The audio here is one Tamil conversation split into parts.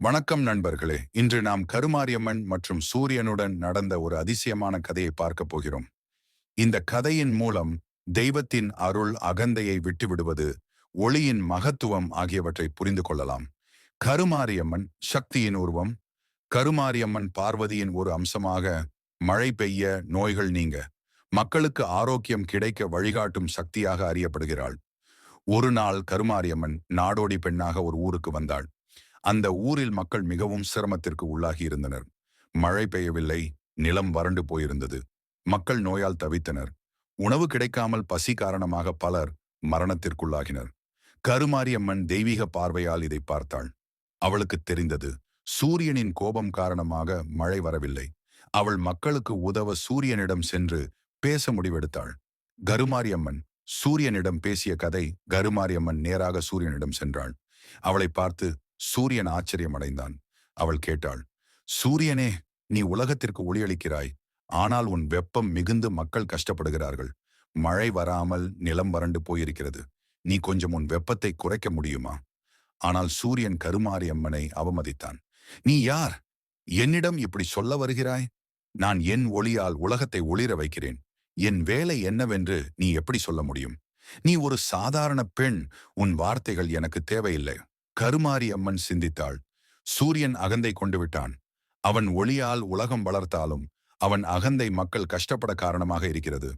வணக்கம் நண்பர்களே. இன்று நாம் கருமாரியம்மன் மற்றும் சூரியனுடன் நடந்த ஒரு அதிசயமான கதையை பார்க்க போகிறோம். இந்த கதையின் மூலம் தெய்வத்தின் அருள் அகந்தையை விட்டுவிடுவது ஒளியின் மகத்துவம் ஆகியவற்றை புரிந்து கொள்ளலாம். கருமாரியம்மன் சக்தியின் உருவம். கருமாரியம்மன் பார்வதியின் ஒரு அம்சமாக மழை பெய்ய நோய்கள் நீங்க. மக்களுக்கு ஆரோக்கியம் கிடைக்க வழிகாட்டும் சக்தியாக அறியப்படுகிறாள். ஒரு நாள் கருமாரியம்மன் நாடோடி பெண்ணாக ஒரு ஊருக்கு வந்தாள். அந்த ஊரில் மக்கள் மிகவும் சிரமத்திற்கு உள்ளாகியிருந்தனர் மழை பெய்யவில்லை நிலம் வறண்டு போயிருந்தது. மக்கள் நோயால் தவித்தனர். உணவு கிடைக்காமல் பசி காரணமாக பலர் மரணத்திற்குள்ளாகினர். கருமாரியம்மன் தெய்வீக பார்வையால் இதை பார்த்தாள். அவளுக்கு தெரிந்தது சூரியனின் கோபம் காரணமாக மழை வரவில்லை. அவள் மக்களுக்கு உதவ சூரியனிடம் சென்று பேச முடிவெடுத்தாள். கருமாரியம்மன் சூரியனிடம் பேசிய கதை கருமாரியம்மன் நேராக சூரியனிடம் சென்றாள். அவளை பார்த்து சூரியன் ஆச்சரியம் அடைந்தான் அவள் கேட்டாள் சூரியனே நீ உலகத்திற்கு ஒளியளிக்கிறாய். ஆனால் உன் வெப்பம் மிகுந்து மக்கள் கஷ்டப்படுகிறார்கள். மழை வராமல் நிலம் வறண்டு போயிருக்கிறது. நீ கொஞ்சம் உன் வெப்பத்தை குறைக்க முடியுமா? ஆனால் சூரியன் கருமாரி அம்மனை அவமதித்தான் நீ யார்? என்னிடம் இப்படி சொல்ல வருகிறாய்? நான் என் ஒளியால் உலகத்தை ஒளிர வைக்கிறேன். என் வேலை என்னவென்று நீ எப்படி சொல்ல முடியும்? நீ ஒரு சாதாரண பெண். உன் வார்த்தைகள் எனக்கு தேவையில்லை. கருமாரி அம்மன் சிந்தித்தாள். சூரியன் அகந்தை கொண்டு விட்டான். அவன் ஒளியால் உலகம் வளர்த்தாலும் அவன் அகந்தை மக்கள் கஷ்டப்பட காரணமாக இருக்கிறது.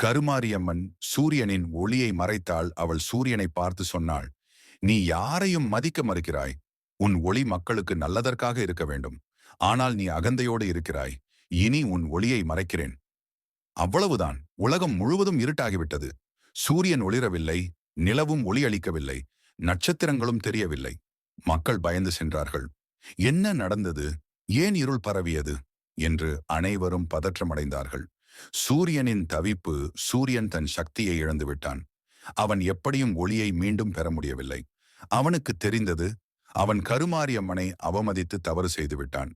கருமாரியம்மன் சூரியனின் ஒளியை மறைத்தாள். அவள் சூரியனை பார்த்து சொன்னாள் நீ யாரையும் மதிக்க மறுக்கிறாய்? உன் ஒளி மக்களுக்கு நல்லதற்காக இருக்க வேண்டும். ஆனால் நீ அகந்தையோடு இருக்கிறாய். இனி உன் ஒளியை மறைக்கிறேன். அவ்வளவுதான். உலகம் முழுவதும் இருட்டாகிவிட்டது. சூரியன் ஒளிரவில்லை. நிலவும் ஒளி அளிக்கவில்லை. நட்சத்திரங்களும் தெரியவில்லை. மக்கள் பயந்து சென்றார்கள். என்ன நடந்தது? ஏன் இருள் பரவியது? என்று அனைவரும் பதற்றமடைந்தார்கள். சூரியனின் தவிப்பு சூரியன் தன் சக்தியை இழந்து விட்டான். அவன் எப்படியும் ஒளியை மீண்டும் பெற முடியவில்லை. அவனுக்கு தெரிந்தது அவன் கருமாரியம்மனை அவமதித்து தவறு செய்துவிட்டான்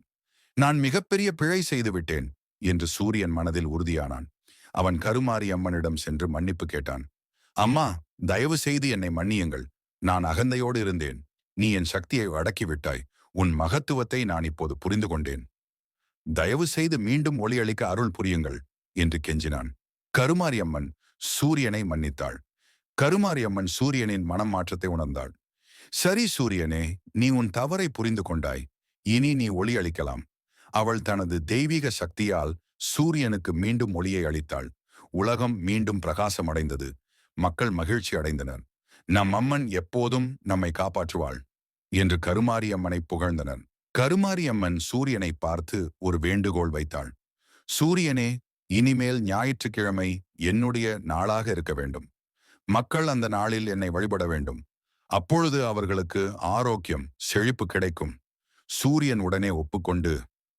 நான் மிகப்பெரிய பிழை செய்துவிட்டேன் என்று சூரியன் மனதில் உறுதியானான். அவன் கருமாரியம்மனிடம் சென்று மன்னிப்பு கேட்டான். அம்மா தயவு செய்து என்னை மன்னியுங்கள். நான் அகந்தையோடு இருந்தேன். நீ என் சக்தியை அடக்கிவிட்டாய். உன் மகத்துவத்தை நான் இப்போது புரிந்து கொண்டேன் தயவு செய்து மீண்டும் ஒளியளிக்க அருள் புரியுங்கள் என்று கெஞ்சினான். கருமாரியம்மன் சூரியனை மன்னித்தாள். கருமாரியம்மன் சூரியனின் மனம் மாற்றத்தை உணர்ந்தாள். சரி சூரியனே நீ உன் தவறை புரிந்து கொண்டாய் இனி நீ ஒளி அளிக்கலாம் அவள் தனது தெய்வீக சக்தியால் சூரியனுக்கு மீண்டும் ஒளியை அளித்தாள். உலகம் மீண்டும் பிரகாசமடைந்தது. மக்கள் மகிழ்ச்சி அடைந்தனர் நம் அம்மன் எப்போதும் நம்மை காப்பாற்றுவாள் என்று கருமாரியம்மனை புகழ்ந்தனர். கருமாரியம்மன் சூரியனை பார்த்து ஒரு வேண்டுகோள் வைத்தாள். சூரியனே இனிமேல் ஞாயிற்றுக்கிழமை என்னுடைய நாளாக இருக்க வேண்டும். மக்கள் அந்த நாளில் என்னை வழிபட வேண்டும். அப்பொழுது அவர்களுக்கு ஆரோக்கியம் செழிப்பு கிடைக்கும். சூரியன் உடனே ஒப்புக்கொண்டு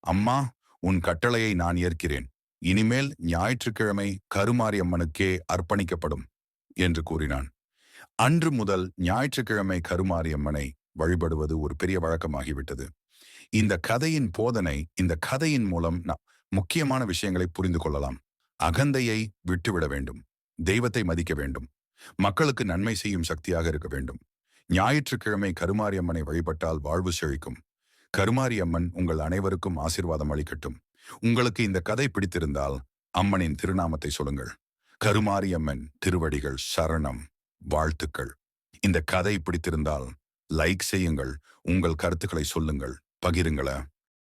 அம்மா உன் கட்டளையை நான் ஏற்கிறேன். இனிமேல் ஞாயிற்றுக்கிழமை கருமாரியம்மனுக்கே அர்ப்பணிக்கப்படும் என்று கூறினான். அன்று முதல் ஞாயிற்றுக்கிழமை கருமாரியம்மனை வழிபடுவது ஒரு பெரிய வழக்கமாகிவிட்டது. இந்த கதையின் போதனை இந்த கதையின் மூலம் முக்கியமான விஷயங்களை புரிந்து கொள்ளலாம். அகந்தையை விட்டுவிட வேண்டும். தெய்வத்தை மதிக்க வேண்டும். மக்களுக்கு நன்மை செய்யும் சக்தியாக இருக்க வேண்டும். ஞாயிற்றுக்கிழமை கருமாரியம்மனை வழிபட்டால் வாழ்வு செழிக்கும். கருமாரியம்மன் உங்கள் அனைவருக்கும் ஆசிர்வாதம் அளிக்கட்டும். உங்களுக்கு இந்த கதை பிடித்திருந்தால் அம்மனின் திருநாமத்தை சொல்லுங்கள். கருமாரியம்மன் திருவடிகள் சரணம். வாழ்த்துக்கள். இந்த கதை பிடித்திருந்தால் லைக் செய்யுங்கள். உங்கள் கருத்துக்களை சொல்லுங்கள். பகிருங்களேன்.